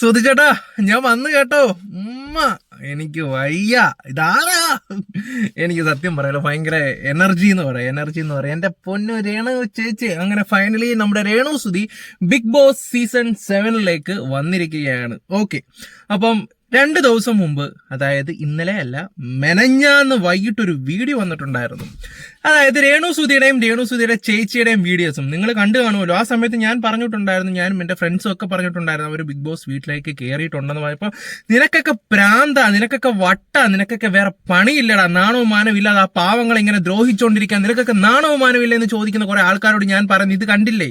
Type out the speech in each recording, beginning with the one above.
സുധിച്ചേട്ടാ ഞാൻ വന്നു കേട്ടോ. ഉമ്മ എനിക്ക് വയ്യ. ഇതാരാ? എനിക്ക് സത്യം പറയാലോ ഭയങ്കര എനർജി എന്ന് പറയാം എനർജി എന്ന് പറയാം. എന്റെ പൊന്നു രേണു ചേച്ചി അങ്ങനെ ഫൈനലി നമ്മുടെ Renu Sudhi Bigg Boss season സെവനിലേക്ക് വന്നിരിക്കുകയാണ്. ഓക്കെ അപ്പം രണ്ട് ദിവസം മുമ്പ് അതായത് ഇന്നലെ അല്ല മെനഞ്ഞാന്ന് വൈകിട്ടൊരു വീഡിയോ വന്നിട്ടുണ്ടായിരുന്നു. അതായത് രേണു സുധിയുടെയും രേണു സുധിയുടെ ചേച്ചിയുടെയും വീഡിയോസും. നിങ്ങൾ കണ്ടു കാണുമല്ലോ. ആ സമയത്ത് ഞാൻ പറഞ്ഞിട്ടുണ്ടായിരുന്നു ഞാനും എന്റെ ഫ്രണ്ട്സും ഒക്കെ പറഞ്ഞിട്ടുണ്ടായിരുന്നു അവർ ബിഗ് ബോസ് വീട്ടിലേക്ക് കയറിയിട്ടുണ്ടെന്ന് പറഞ്ഞപ്പോൾ നിനക്കൊക്കെ പ്രാന്ത നിനക്കൊക്കെ വട്ട നിനക്കൊക്കെ വേറെ പണിയില്ലടാ നാണവും ഇല്ലാതെ ആ പാവങ്ങൾ ഇങ്ങനെ ദ്രോഹിച്ചുകൊണ്ടിരിക്കാൻ നിനക്കൊക്കെ നാണവും മാനവില്ല എന്ന് ചോദിക്കുന്ന കുറെ ആൾക്കാരോട് ഞാൻ പറഞ്ഞു ഇത് കണ്ടില്ലേ?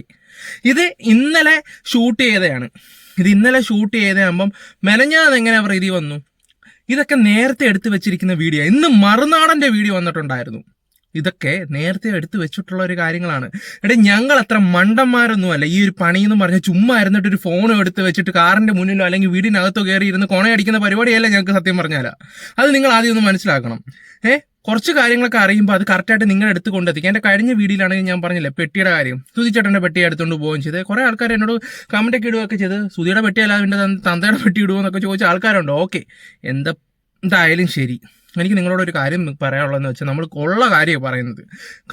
ഇത് ഇന്നലെ ഷൂട്ട് ചെയ്തതാണ്. ഇത് ഇന്നലെ ഷൂട്ട് ചെയ്തതാകുമ്പം മെനഞ്ഞാന്ന് എങ്ങനെ ഇത് വന്നു? ഇതൊക്കെ നേരത്തെ എടുത്തു വെച്ചിരിക്കുന്ന വീഡിയോ ഇന്ന് മറുനാടന്റെ വീഡിയോ വന്നിട്ടുണ്ടായിരുന്നു. ഇതൊക്കെ നേരത്തെ എടുത്തു വെച്ചിട്ടുള്ള ഒരു കാര്യങ്ങളാണ്. എടേ ഞങ്ങൾ അത്ര മണ്ടന്മാരൊന്നും അല്ല. ഈ ഒരു പണി എന്ന് പറഞ്ഞ ചുമ്മാ ഇരുന്നിട്ട് ഒരു ഫോണും എടുത്ത് വെച്ചിട്ട് കാറിന്റെ മുന്നിലോ അല്ലെങ്കിൽ വീടിനകത്തോ കയറി ഇരുന്ന് കൊണയടിക്കുന്ന പരിപാടിയല്ല ഞങ്ങൾക്ക് സത്യം പറഞ്ഞാലാ. അത് നിങ്ങൾ ആദ്യം ഒന്ന് മനസ്സിലാക്കണം. ഏഹ് കുറച്ച് കാര്യങ്ങളൊക്കെ അറിയുമ്പോൾ അത് കറക്റ്റായിട്ട് നിങ്ങളുടെ അടുത്ത് കൊണ്ടെത്തിക്കും. എന്റെ കഴിഞ്ഞ വീഡിയോയിലാണെങ്കിൽ ഞാൻ പറഞ്ഞില്ലേ പെട്ടിയുടെ കാര്യം. സുതിച്ചേട്ടന്റെ പെട്ടി എടുത്തുകൊണ്ട് പോവുകയും ചെയ്ത്. കുറേ ആൾക്കാർ എന്നോട് കമന്റ് ഒക്കെ ഇടുകയൊക്കെ ചെയ്ത് സുതിയുടെ പെട്ടി അല്ലാതെ തന്തയുടെ പെട്ടി ഇടുമോ എന്നൊക്കെ ചോദിച്ച ആൾക്കാരുണ്ടോ? ഓക്കെ എന്താ എന്തായാലും ശരി. എനിക്ക് നിങ്ങളോട് ഒരു കാര്യം പറയാനുള്ളതെന്ന് വെച്ചാൽ നമ്മൾ ഉള്ള കാര്യമാണ് പറയുന്നത്.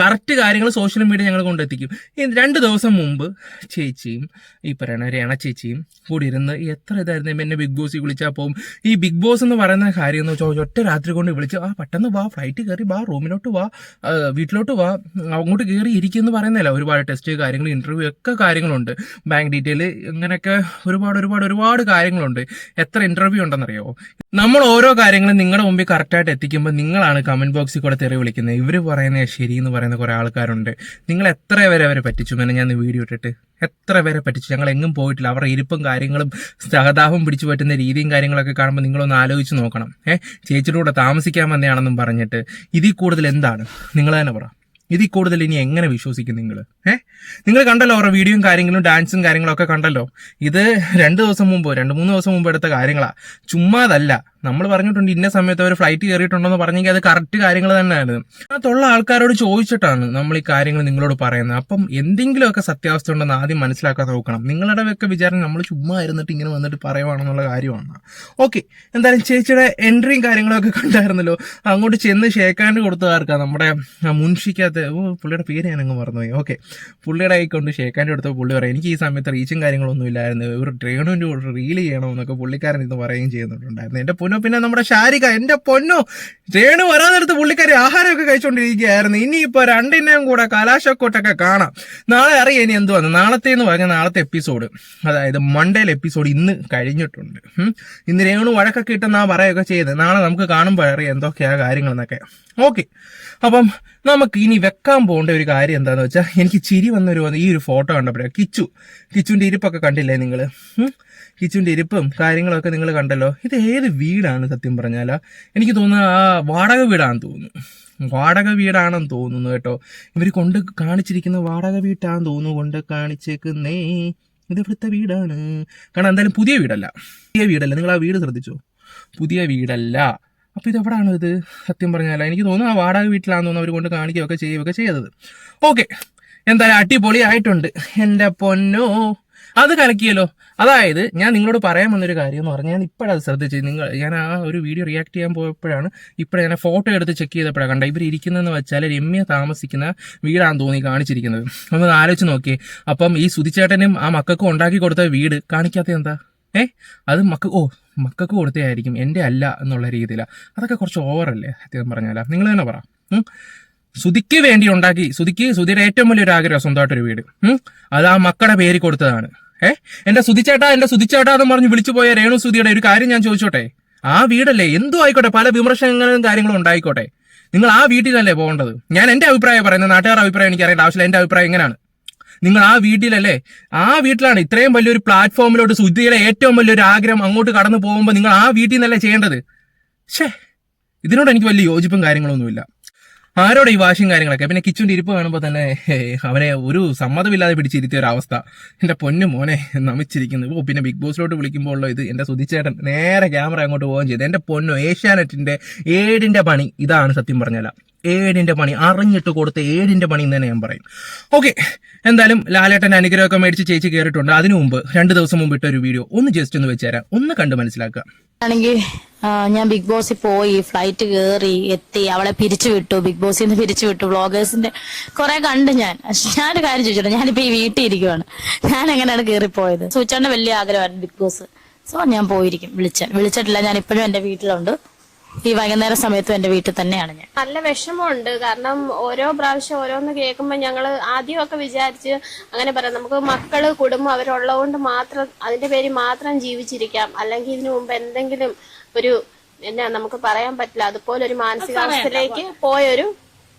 കറക്റ്റ് കാര്യങ്ങൾ സോഷ്യൽ മീഡിയ ഞങ്ങൾ കൊണ്ടെത്തിക്കും ഈ രണ്ട് ദിവസം മുമ്പ് ചേച്ചിയും ഈ പറയുന്ന രേണ ചേച്ചിയും കൂടി ഇരുന്ന് എത്ര ഇതായിരുന്നു എന്നെ ബിഗ് ബോസിൽ വിളിച്ചാൽ പോകും ഈ ബിഗ് ബോസ് എന്ന് പറയുന്ന കാര്യം എന്ന് വെച്ചാൽ ഒറ്റ രാത്രി കൊണ്ട് വിളിച്ച് ആ പെട്ടെന്ന് വാ ഫ്ലൈറ്റ് കയറി വാ റൂമിലോട്ട് വാ വീട്ടിലോട്ട് വാ അങ്ങോട്ട് കയറി ഇരിക്കുമെന്ന് പറയുന്നില്ല ഒരുപാട് ടെസ്റ്റ് കാര്യങ്ങൾ ഇന്റർവ്യൂ ഒക്കെ കാര്യങ്ങളുണ്ട്. ബാങ്ക് ഡീറ്റെയിൽ ഇങ്ങനെയൊക്കെ ഒരുപാട് ഒരുപാട് ഒരുപാട് കാര്യങ്ങളുണ്ട്. എത്ര ഇന്റർവ്യൂ ഉണ്ടെന്നറിയോ നമ്മൾ ഓരോ കാര്യങ്ങളും നിങ്ങളുടെ മുമ്പിൽ കറക്റ്റായിട്ട് എത്തിക്കുമ്പോൾ നിങ്ങളാണ് കമന്റ് ബോക്സിൽ കൂടെ തെറി വിളിക്കുന്നത്. ഇവർ പറയുന്നത് ശരി എന്ന് പറയുന്ന കുറേ ആൾക്കാരുണ്ട്. നിങ്ങൾ എത്ര പേരെ അവരെ പറ്റിച്ചു? എന്നെ ഞാൻ വീഡിയോ ഇട്ടിട്ട്. എത്ര പേരെ പറ്റിച്ചു? ഞങ്ങൾ എങ്ങും പോയിട്ടില്ല. അവരുടെ ഇരിപ്പും കാര്യങ്ങളും സഹതാപം പിടിച്ചു പറ്റുന്ന രീതിയും കാര്യങ്ങളൊക്കെ കാണുമ്പോൾ നിങ്ങളൊന്ന് ആലോചിച്ച് നോക്കണം. ഏഹ് ചേച്ചിയുടെ കൂടെ താമസിക്കാൻ വന്നതാണെന്നും പറഞ്ഞിട്ട് ഇതിൽ കൂടുതൽ എന്താണ്? നിങ്ങൾ തന്നെ പറ. ഇതിൽ കൂടുതൽ ഇനി എങ്ങനെ വിശ്വസിക്കും നിങ്ങൾ ഏ? നിങ്ങൾ കണ്ടല്ലോ അവരുടെ വീഡിയോയും കാര്യങ്ങളും ഡാൻസും കാര്യങ്ങളൊക്കെ കണ്ടല്ലോ. ഇത് രണ്ട് ദിവസം മുമ്പ് രണ്ട് മൂന്ന് ദിവസം മുമ്പ് എടുത്ത കാര്യങ്ങളാ. ചുമ്മാതല്ല. നമ്മൾ പറഞ്ഞിട്ടുണ്ട് ഇന്ന സമയത്ത് അവർ ഫ്ലൈറ്റ് കയറിയിട്ടുണ്ടെന്ന് പറഞ്ഞെങ്കിൽ അത് കറക്റ്റ് കാര്യങ്ങൾ തന്നെയാണ്. അതിനകത്തുള്ള ആൾക്കാരോട് ചോദിച്ചിട്ടാണ് നമ്മൾ ഈ കാര്യങ്ങൾ നിങ്ങളോട് പറയുന്നത്. അപ്പം എന്തെങ്കിലുമൊക്കെ സത്യാവസ്ഥ ഉണ്ടെന്ന് ആദ്യം മനസ്സിലാക്കാൻ നോക്കണം. നിങ്ങളുടെ ഒക്കെ വിചാരം നമ്മൾ ചുമ്മാ ഇരുന്നിട്ട് ഇങ്ങനെ വന്നിട്ട് പറയുവാണെന്നുള്ള കാര്യമാണ്. ഓക്കെ എന്തായാലും ചേച്ചിയുടെ എൻട്രിയും കാര്യങ്ങളൊക്കെ കണ്ടായിരുന്നല്ലോ. അങ്ങോട്ട് ചെന്ന് ഷേക്കാണ്ട് കൊടുത്തതാർക്കാ നമ്മുടെ മുൻഷിക്കകത്ത് ഓ പുള്ളിയുടെ പേര് ഞാൻ അങ്ങ് മറന്നുപോയി. ഓക്കെ പുള്ളിയുടെ കൈ കൊണ്ട് ഷേക്കാൻഡ് കൊടുത്തപ്പോൾ പുള്ളി പറയാം എനിക്ക് ഈ സമയത്ത് റീച്ചും കാര്യങ്ങളൊന്നും ഇല്ലായിരുന്നു. ഒരു ട്രെയിനിന്റെ കൂടെ റീൽ ചെയ്യണമെന്നൊക്കെ പുള്ളിക്കാരൻ ഇന്ന് പറയുകയും ചെയ്യുന്നുണ്ടായിരുന്നു. എന്റെ പൊന്നോ. പിന്നെ നമ്മുടെ ഷാരിക എന്റെ പൊന്നു രേണു വരാതെടുത്ത് പുള്ളിക്കാരി ആഹാരമൊക്കെ കഴിച്ചുകൊണ്ടിരിക്കുകയായിരുന്നു ഇനിയിപ്പോ രണ്ടിനെയും കൂടെ കലാശക്കൂട്ടൊക്കെ കാണാം. നാളെ അറിയാം ഇനി എന്തുവാന്ന്. നാളത്തെ എന്ന് പറഞ്ഞാൽ നാളത്തെ എപ്പിസോഡ്. അതായത് മണ്ടേലെ എപ്പിസോഡ് ഇന്ന് കഴിഞ്ഞിട്ടുണ്ട്. ഇന്ന് രേണു വഴക്കൊക്കെ ഇട്ടെന്നാ പറയുകയൊക്കെ ചെയ്ത്. നാളെ നമുക്ക് കാണുമ്പോൾ അറിയാം എന്തൊക്കെയാ കാര്യങ്ങളെന്നൊക്കെ. ഓക്കെ. അപ്പം നമുക്ക് ഇനി വെക്കാൻ പോകേണ്ട ഒരു കാര്യം എന്താണെന്ന് വെച്ചാൽ എനിക്ക് ചിരി വന്നൊരു ഈ ഒരു ഫോട്ടോ കണ്ടപ്പോഴേ കിച്ചു. കിച്ചുവിന്റെ ഇരിപ്പൊക്കെ കണ്ടില്ലേ നിങ്ങൾ കിച്ചുവിന്റെ ഇരിപ്പും കാര്യങ്ങളൊക്കെ നിങ്ങൾ കണ്ടല്ലോ? ഇത് ഏത് വീടാണ് സത്യം പറഞ്ഞാൽ എനിക്ക് തോന്നുന്നത് ആ വാടക വീടാണെന്ന് തോന്നുന്നു. വാടക വീടാണെന്ന് തോന്നുന്നു കേട്ടോ. ഇവർ കൊണ്ട് കാണിച്ചിരിക്കുന്ന വാടക വീട്ടാണെന്ന് തോന്നുന്നു കൊണ്ട് കാണിച്ചേക്കുന്നേ. ഇത് ഇവിടുത്തെ വീടാണ്. കാരണം എന്തായാലും പുതിയ വീടല്ല. പുതിയ വീടല്ല. നിങ്ങൾ ആ വീട് ശ്രദ്ധിച്ചോ? പുതിയ വീടല്ല. അപ്പോൾ ഇതെവിടാണ് ഇത്? സത്യം പറഞ്ഞാൽ എനിക്ക് തോന്നുന്നു ആ വാടക വീട്ടിലാണെന്ന് തോന്നുന്നു അവർ കൊണ്ട് കാണിക്കുകയൊക്കെ ചെയ്യുകയൊക്കെ ചെയ്തത്. ഓക്കെ എന്തായാലും അടിപൊളി ആയിട്ടുണ്ട് എന്റെ പൊന്നോ. അത് കലക്കിയല്ലോ. അതായത് ഞാൻ നിങ്ങളോട് പറയാൻ വന്നൊരു കാര്യം എന്ന് പറഞ്ഞാൽ ഞാൻ ഇപ്പോഴത് ശ്രദ്ധിച്ച് നിങ്ങൾ ഞാൻ ആ ഒരു വീഡിയോ റിയാക്ട് ചെയ്യാൻ പോയപ്പോഴാണ് ഇപ്പോഴും ഞാൻ ഫോട്ടോ എടുത്ത് ചെക്ക് ചെയ്തപ്പോഴാണ് കണ്ട ഇവർ ഇരിക്കുന്നതെന്ന് വെച്ചാൽ രമ്യ താമസിക്കുന്ന വീടാണെന്ന് തോന്നി കാണിച്ചിരിക്കുന്നത്. ഒന്ന് ആലോചിച്ച് നോക്കിയേ. അപ്പം ഈ സുതിച്ചേട്ടനും ആ മക്കൾക്കും ഉണ്ടാക്കി കൊടുത്ത വീട് കാണിക്കാത്ത എന്താ? ഏ? അത് മക്ക ഓ മക്കൾക്ക് കൊടുത്തതായിരിക്കും എന്റെ അല്ല എന്നുള്ള രീതിയിലാണ് അതൊക്കെ കുറച്ച് ഓവറല്ലേ സത്യം പറഞ്ഞാലാ. നിങ്ങൾ തന്നെ പറ. സുതിക്ക് വേണ്ടി ഉണ്ടാക്കി സുതിക്ക് സുതിയുടെ ഏറ്റവും വലിയൊരു ആഗ്രഹം സ്വന്തമായിട്ടൊരു വീട്. അത് ആ മക്കളുടെ പേര് കൊടുത്തതാണ്. ഏ? എന്റെ സുതിച്ചേട്ടാ എന്റെ സുതിച്ചേട്ടാ എന്ന് പറഞ്ഞ് വിളിച്ചു പോയ രേണു സുതിയുടെ ഒരു കാര്യം ഞാൻ ചോദിച്ചോട്ടെ? ആ വീടല്ലേ എന്തു ആയിക്കോട്ടെ പല വിമർശനങ്ങളും കാര്യങ്ങളും ഉണ്ടായിക്കോട്ടെ. നിങ്ങൾ ആ വീട്ടിലല്ലേ പോകേണ്ടത്? ഞാൻ എന്റെ അഭിപ്രായം പറയുന്നത് നാട്ടുകാരുടെ അഭിപ്രായം എനിക്ക് അറിയേണ്ട ആവശ്യമില്ല എന്റെ അഭിപ്രായം എങ്ങനെയാണ് നിങ്ങൾ ആ വീട്ടിലല്ലേ? ആ വീട്ടിലാണ് ഇത്രയും വലിയൊരു പ്ലാറ്റ്ഫോമിലോട്ട് സുധിയുടെ ഏറ്റവും വലിയൊരു ആഗ്രഹം അങ്ങോട്ട് കടന്നു പോകുമ്പോൾ നിങ്ങൾ ആ വീട്ടിൽ നിന്നല്ലേ ചെയ്യേണ്ടത്? ഷേ ഇതിനോട് എനിക്ക് വലിയ യോജിപ്പും കാര്യങ്ങളൊന്നുമില്ല. ആരോട് ഈ വാശിയും കാര്യങ്ങളൊക്കെ? പിന്നെ കിച്ചുവിന്റെ ഇരിപ്പ് കാണുമ്പോൾ തന്നെ അവനെ ഒരു സമ്മതമില്ലാതെ പിടിച്ചിരുത്തിയ അവസ്ഥ. എന്റെ പൊന്നു മോനെ നമിച്ചിരിക്കുന്നു. ഓ പിന്നെ ബിഗ് ബോസിലോട്ട് വിളിക്കുമ്പോൾ ഉള്ള ഇത് എന്റെ സുധിച്ചേട്ടൻ നേരെ ക്യാമറ അങ്ങോട്ട് പോവുകയും ചെയ്തു. എന്റെ പൊന്നു ഏഷ്യാനെറ്റിന്റെ ഏടിന്റെ പണി. ഇതാണ് സത്യം പറഞ്ഞാല. ഏഴിന്റെ പണി അറിഞ്ഞിട്ട് കൊടുത്ത ഏഴിന്റെ പണി എന്ന് തന്നെ ഞാൻ പറയും. ഓക്കെ എന്തായാലും ലാലേട്ടന്റെ അനുഗ്രഹമൊക്കെ മേടിച്ച് ചേച്ചി കയറിയിട്ടുണ്ട്. അതിനു മുമ്പ് രണ്ട് ദിവസം മുമ്പ് ഇട്ട ഒരു വീഡിയോ ഒന്ന് ജസ്റ്റ് ഒന്ന് വെച്ചുതരാം ഒന്ന് കണ്ട് മനസ്സിലാക്കുക. ആണെങ്കിൽ ഞാൻ ബിഗ് ബോസിൽ പോയി ഫ്ലൈറ്റ് കയറി എത്തി അവളെ പിരിച്ചു വിട്ടു. ബിഗ് ബോസിൽ നിന്ന് പിരിച്ചു വിട്ടു. വ്ളോഗേഴ്സിന്റെ കുറെ കണ്ട് ഞാൻ. ഞാനൊരു കാര്യം ചോദിച്ചോട്ടെ? ഞാനിപ്പോ ഈ വീട്ടിൽ ഇരിക്കുവാണ്. ഞാൻ എങ്ങനെയാണ് കയറിപ്പോയത് സൂച്ചാണ്ട് വലിയ ആഗ്രഹമായിരുന്നു ബിഗ് ബോസ് സോ ഞാൻ പോയിരിക്കും. വിളിച്ച. വിളിച്ചിട്ടില്ല. ഞാൻ ഇപ്പോഴും എന്റെ വീട്ടിലുണ്ട്. ഈ വൈകുന്നേര സമയത്തും എന്റെ വീട്ടിൽ തന്നെയാണ് ഞാൻ. നല്ല വിഷമമുണ്ട്. കാരണം ഓരോ പ്രാവശ്യം ഓരോന്ന് കേൾക്കുമ്പോൾ ഞങ്ങൾ ആദ്യമൊക്കെ വിചാരിച്ച് അങ്ങനെ പറയാം. നമുക്ക് മക്കൾ കുടുംബം അവരുള്ളതുകൊണ്ട് മാത്രം അതിന്റെ പേര് മാത്രം ജീവിച്ചിരിക്കാം. അല്ലെങ്കിൽ ഇതിനു മുമ്പ് എന്തെങ്കിലും ഒരു എന്നാ നമുക്ക് പറയാൻ പറ്റില്ല. അതുപോലെ ഒരു മാനസികാവസ്ഥയിലേക്ക് പോയൊരു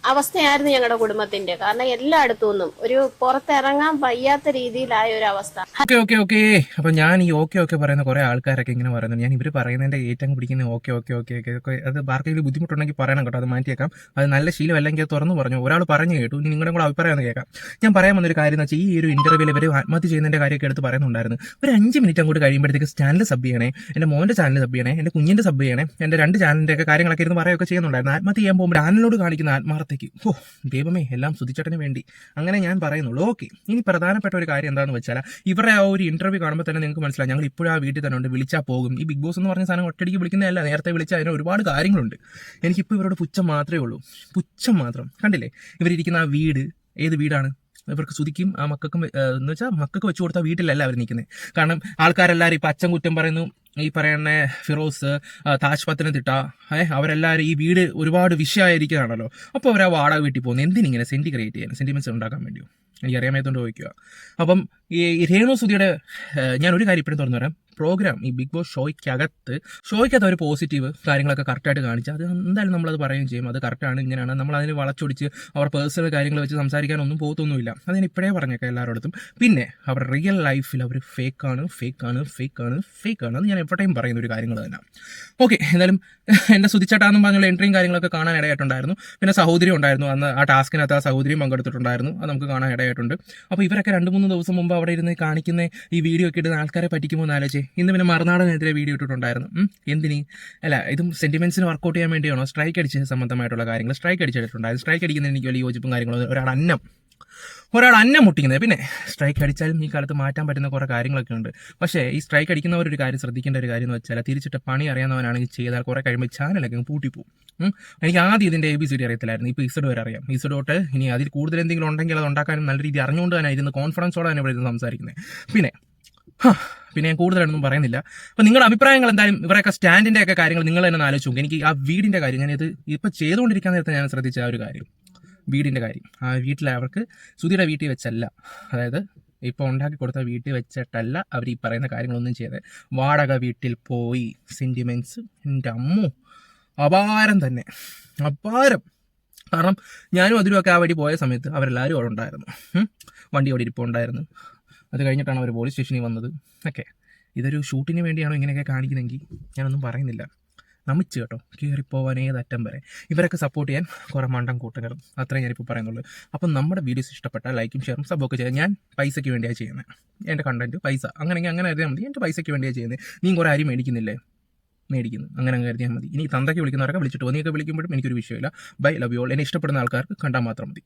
അവസ്ഥയായിരുന്നു ഞങ്ങളുടെ കുടുംബത്തിന്റെ. കാരണം എല്ലായിടത്തു നിന്നും ഒരു പുറത്തിറങ്ങാൻ വയ്യാത്ത രീതിയിലായ ഒരു അവസ്ഥ. Okay okay okay. അപ്പൊ ഞാൻ ഈ ഓക്കെ ഓക്കെ പറയുന്ന കുറെ ആൾക്കാരൊക്കെ ഇങ്ങനെ പറയുന്നത് ഞാൻ ഇവർ പറയുന്നതിന്റെ ഏറ്റവും പിടിക്കുന്ന ഓക്കെ ഓക്കെ ഓക്കെ ഓക്കെ അത് ആർക്കെങ്കിലും ബുദ്ധിമുട്ടുണ്ടെങ്കിൽ പറയണം കേട്ടോ അത് മാറ്റിയേക്കാം. അത് നല്ല ശീലം അല്ലെങ്കിൽ തുറന്നു പറഞ്ഞു. ഒരാൾ പറഞ്ഞു കേട്ടു നിങ്ങളുടെ കൂടെ അഭിപ്രായം ഒന്ന് കേൾക്കാം. ഞാൻ പറയാൻ വന്നൊരു കാര്യം എന്ന് വെച്ചാൽ ഈ ഒരു ഇന്റർവ്യൂവിൽ ഇവർ ആത്മഹത്യ ചെയ്യുന്നതിന്റെ കാര്യമൊക്കെ എടുത്ത് പറയുന്നുണ്ടായിരുന്നു. ഒരു അഞ്ച് മിനിറ്റ് അങ്ങോട്ട് കഴിയുമ്പോഴത്തേക്ക് ചാനൽ സബ് ചെയ്യണേ എന്റെ മോന്റെ ചാനൽ സബ് ചെയ്യണേ എന്റെ കുഞ്ഞിന്റെ സബ് ചെയ്യണേ എന്റെ രണ്ട് ചാനലിന്റെ ഒക്കെ കാര്യങ്ങളൊക്കെ ഇരുന്ന് പറയുകയൊക്കെ ചെയ്യുന്നുണ്ടായിരുന്നു. ആത്മഹത്യ ചെയ്യാൻ പോകുമ്പോൾ ചാനലിനോട് കാണിക്കുന്ന ആത്മാർത്ഥയ്ക്ക് ഓ ദൈവമേ എല്ലാം സുധിച്ചേട്ടന് വേണ്ടി. അങ്ങനെ ഞാൻ പറയുന്നുള്ളൂ. ഓക്കെ ഇനി പ്രധാനപ്പെട്ട ഒരു കാര്യം എന്താണെന്ന് വെച്ചാൽ ഇവരുടെ ആ ഒരു ഇന്റർവ്യൂ കാണുമ്പോൾ തന്നെ നിങ്ങൾക്ക് മനസ്സിലായി ഞങ്ങൾ ഇപ്പോഴും ആ വീട്ടിൽ തന്നെ ഉണ്ട്. വിളിച്ചാൽ പോകും. ഈ ബിഗ് ബോസ് എന്ന് പറഞ്ഞ സാധനം ഒറ്റയ്ക്ക് വിളിക്കുന്നതല്ല. നേരത്തെ വിളിച്ചാൽ അതിന് ഒരുപാട് കാര്യങ്ങളുണ്ട്. എനിക്കിപ്പോൾ ഇവരോട് പുച്ഛം മാത്രമേ ഉള്ളൂ. പുച്ഛം മാത്രം. കണ്ടില്ലേ? ഇവരിയ്ക്കുന്ന ആ വീട് ഏത് വീടാണ്? ഇവർക്ക് സുതിക്കും ആ മക്കൾക്കും എന്ന് വെച്ചാൽ മക്കൾക്ക് വെച്ചു കൊടുത്ത വീട്ടിലല്ല അവർ നിൽക്കുന്നത്. കാരണം ആൾക്കാരെല്ലാവരും ഇപ്പം അച്ഛൻ കുറ്റം പറയുന്നു. ഈ പറയുന്ന ഫിറോസ് താജ് പത്തനംതിട്ട ഏഹ് അവരെല്ലാവരും ഈ വീട് ഒരുപാട് വിഷയമായിരിക്കുന്നതാണല്ലോ അപ്പോൾ അവർ ആ വാടക വീട്ടിൽ പോകുന്നത് എന്തിനിങ്ങനെ സെന്റി ക്രിയേറ്റ് ചെയ്യാൻ സെന്റിമെന്റ്സ് ഉണ്ടാക്കാൻ വേണ്ടിയോ? എനിക്ക് അറിയാമേത്തോണ്ട് ചോദിക്കുക അപ്പം ഈ രേണു സുധിയുടെ ഞാൻ ഒരു കാര്യം ഇപ്പോഴും തുറന്നു പറയാം. പ്രോഗ്രാം ഈ ബിഗ് ബോസ് ഷോയ്ക്കകത്ത് ഷോയ്ക്കകത്ത് ഒരു പോസിറ്റീവ് കാര്യങ്ങളൊക്കെ കറക്റ്റായിട്ട് കാണിച്ച് അത് എന്തായാലും നമ്മളത് പറയുകയും ചെയ്യും. അത് കറക്റ്റാണ് ഇങ്ങനെയാണ്. നമ്മൾ അതിന് വളച്ചൊടിച്ച് അവർ പേഴ്സണൽ കാര്യങ്ങൾ വെച്ച് സംസാരിക്കാനൊന്നും പോകത്തൊന്നുമില്ല. അത് ഞാൻ ഇപ്പോഴേ പറഞ്ഞേക്കാം എല്ലാവരോടത്തും. പിന്നെ അവർ റിയൽ ലൈഫിൽ അവർ ഫേക്ക് ആണ് ഫേക്ക് ആണ് ഫേക്ക് ആണ് ഫേക്ക് ആണ്. അത് ഞാൻ എപ്പോഴേയും പറയുന്ന ഒരു കാര്യങ്ങൾ തന്നെ. ഓക്കെ എന്തായാലും എന്റെ സുതിച്ചേട്ടാന്നും പറഞ്ഞുള്ള എൻട്രിയും കാര്യങ്ങളൊക്കെ കാണാൻ ഇടയായിട്ടുണ്ടായിരുന്നു. പിന്നെ സഹോദരി ഉണ്ടായിരുന്നു. അന്ന് ആ ടാസ്കിനകത്ത് ആ സഹോദരിയും പങ്കെടുത്തിട്ടുണ്ടായിരുന്നു. അത് നമുക്ക് കാണാൻ ഇടയായിട്ടുണ്ട്. അപ്പോൾ ഇവരൊക്കെ രണ്ട് മൂന്ന് ദിവസം മുമ്പ് അവിടെ ഇരുന്ന് കാണിക്കുന്ന ഈ വീഡിയോ ഒക്കെ ഇടുന്ന ആൾക്കാരെ പറ്റിക്കുമോ എന്ന് ആലോചിച്ച്. ഇന്ന് പിന്നെ മറുനാടനെതിരെ വീഡിയോ ഇട്ടിട്ടുണ്ടായിരുന്നു. എന്തിനി? അല്ല ഇതും സെന്റിമെന്റ്സിന് വർക്കൗട്ട് ചെയ്യാൻ വേണ്ടിയാണോ? സ്ട്രൈക്ക് അടിച്ച് സംബന്ധമായിട്ടുള്ള കാര്യങ്ങൾ സ്ട്രൈക്ക് അടിച്ചിട്ടുണ്ടായിരുന്നു സ്ട്രൈക്ക് അടിക്കുന്നതിന് എനിക്ക് വലിയ യോജിപ്പും കാര്യങ്ങളും ഒരാൾ അന്നം. ഒരാൾ അന്നം മുട്ടിക്കുന്നത്. പിന്നെ സ്ട്രൈക്ക് അടിച്ചാലും ഈ കാലത്ത് മാറ്റാൻ പറ്റുന്ന കുറേ കാര്യങ്ങളൊക്കെ ഉണ്ട്. പക്ഷേ ഈ സ്ട്രൈക്ക് അടിക്കുന്നവർ ഒരു കാര്യം ശ്രദ്ധിക്കേണ്ട ഒരു കാര്യം എന്ന് വെച്ചാൽ തിരിച്ചിട്ട് പണി അറിയാവുന്നവനാണെങ്കിൽ ചെയ്താൽ കുറേ കഴിയുമ്പോൾ ചാനലൊക്കെ പൂട്ടിപ്പോവും. എനിക്ക് ആദ്യം ഇതിന്റെ എ ബി സി ഡി അറിയത്തില്ലായിരുന്നു. ഇപ്പോൾ ഇസഡ് വരെ അറിയാം. ഇസഡ് തൊട്ട് ഇനി അതിൽ കൂടുതൽ എന്തെങ്കിലും ഉണ്ടെങ്കിൽ അത് ഉണ്ടാക്കാനും നല്ല രീതി അറിഞ്ഞുകൊണ്ട് തന്നെ ഇരുന്ന് കോൺഫിഡൻസോടെ തന്നെ ഇവിടെ ഇരുന്ന് സംസാരിക്കുന്നത്. പിന്നെ പിന്നെ ഞാൻ കൂടുതലായിട്ടൊന്നും പറയുന്നില്ല. അപ്പോൾ നിങ്ങളുടെ അഭിപ്രായങ്ങൾ എന്തായാലും ഇവരൊക്കെ സ്റ്റാൻഡിന്റെ ഒക്കെ കാര്യങ്ങൾ നിങ്ങൾ തന്നെ ആലോചിച്ചു ആലോചിച്ച് നോക്കും. എനിക്ക് ആ വീടിന്റെ കാര്യം ഞാനിത് ഇപ്പോൾ ചെയ്തുകൊണ്ടിരിക്കാൻ നേരത്തെ ഞാൻ ശ്രദ്ധിച്ച ആ ഒരു കാര്യം. വീടിന്റെ കാര്യം. ആ വീട്ടിൽ അവർക്ക് സുധിയുടെ വീട്ടിൽ വെച്ചല്ല. അതായത് ഇപ്പോൾ ഉണ്ടാക്കി കൊടുത്ത വീട്ടിൽ വെച്ചിട്ടല്ല അവർ ഈ പറയുന്ന കാര്യങ്ങളൊന്നും ചെയ്തത് വാടക വീട്ടിൽ പോയി. സെന്റിമെന്റ്സ് എന്റെ അമ്മു. അപാരം തന്നെ. അപാരം. കാരണം ഞാനും അതിലുമൊക്കെ ആ വഴി പോയ സമയത്ത് അവരെല്ലാവരും അവിടെ ഉണ്ടായിരുന്നു. വണ്ടി അവിടെ ഇരിപ്പുണ്ടായിരുന്നു. അത് കഴിഞ്ഞിട്ടാണ് അവർ പോലീസ് സ്റ്റേഷനിൽ വന്നത്. ഓക്കെ. ഇതൊരു ഷൂട്ടിന് വേണ്ടിയാണോ ഇങ്ങനെയൊക്കെ കാണിക്കുന്നതെങ്കിൽ ഞാനൊന്നും പറയുന്നില്ല. നമിച്ച് കേട്ടോ. കയറിപ്പോവാൻ ഏതറ്റം വരെ. ഇവരൊക്കെ സപ്പോർട്ട് ചെയ്യാൻ കുറേ മണ്ടം കൂട്ടുകാരും അത്രയും ഞാനിപ്പോൾ പറയുന്നുള്ളൂ. അപ്പം നമ്മുടെ വീഡിയോസ് ഇഷ്ടപ്പെട്ടാൽ ലൈക്കും ഷെയറും സബ്ബൊക്കെ ചെയ്യാം ഞാൻ പൈസയ്ക്ക് വേണ്ടിയാണ് ചെയ്യുന്നത് എന്റെ കണ്ടന്റ് പൈസ. അങ്ങനെയെങ്കിൽ അങ്ങനെ കരുതിയാൽ മതി. എന്റെ പൈസയ്ക്ക് വേണ്ടിയാണ് ചെയ്യുന്നത് നീ കുറേ അരി മേടിക്കുന്നില്ലേ? മേടിക്കുന്നു. അങ്ങനെ അങ്ങ് കരുതിയാൽ മതി. ഇനി തന്തയ്ക്ക് വിളിക്കുന്നവരൊക്കെ വിളിച്ചിട്ട്. നീയൊക്കെ വിളിക്കുമ്പോഴും എനിക്കൊരു വിഷയമില്ല. ബൈ ലവ് യു ഓൾ എന്നെ ഇഷ്ടപ്പെടുന്ന ആൾക്കാർക്ക് കണ്ടാൽ മാത്രം മതി.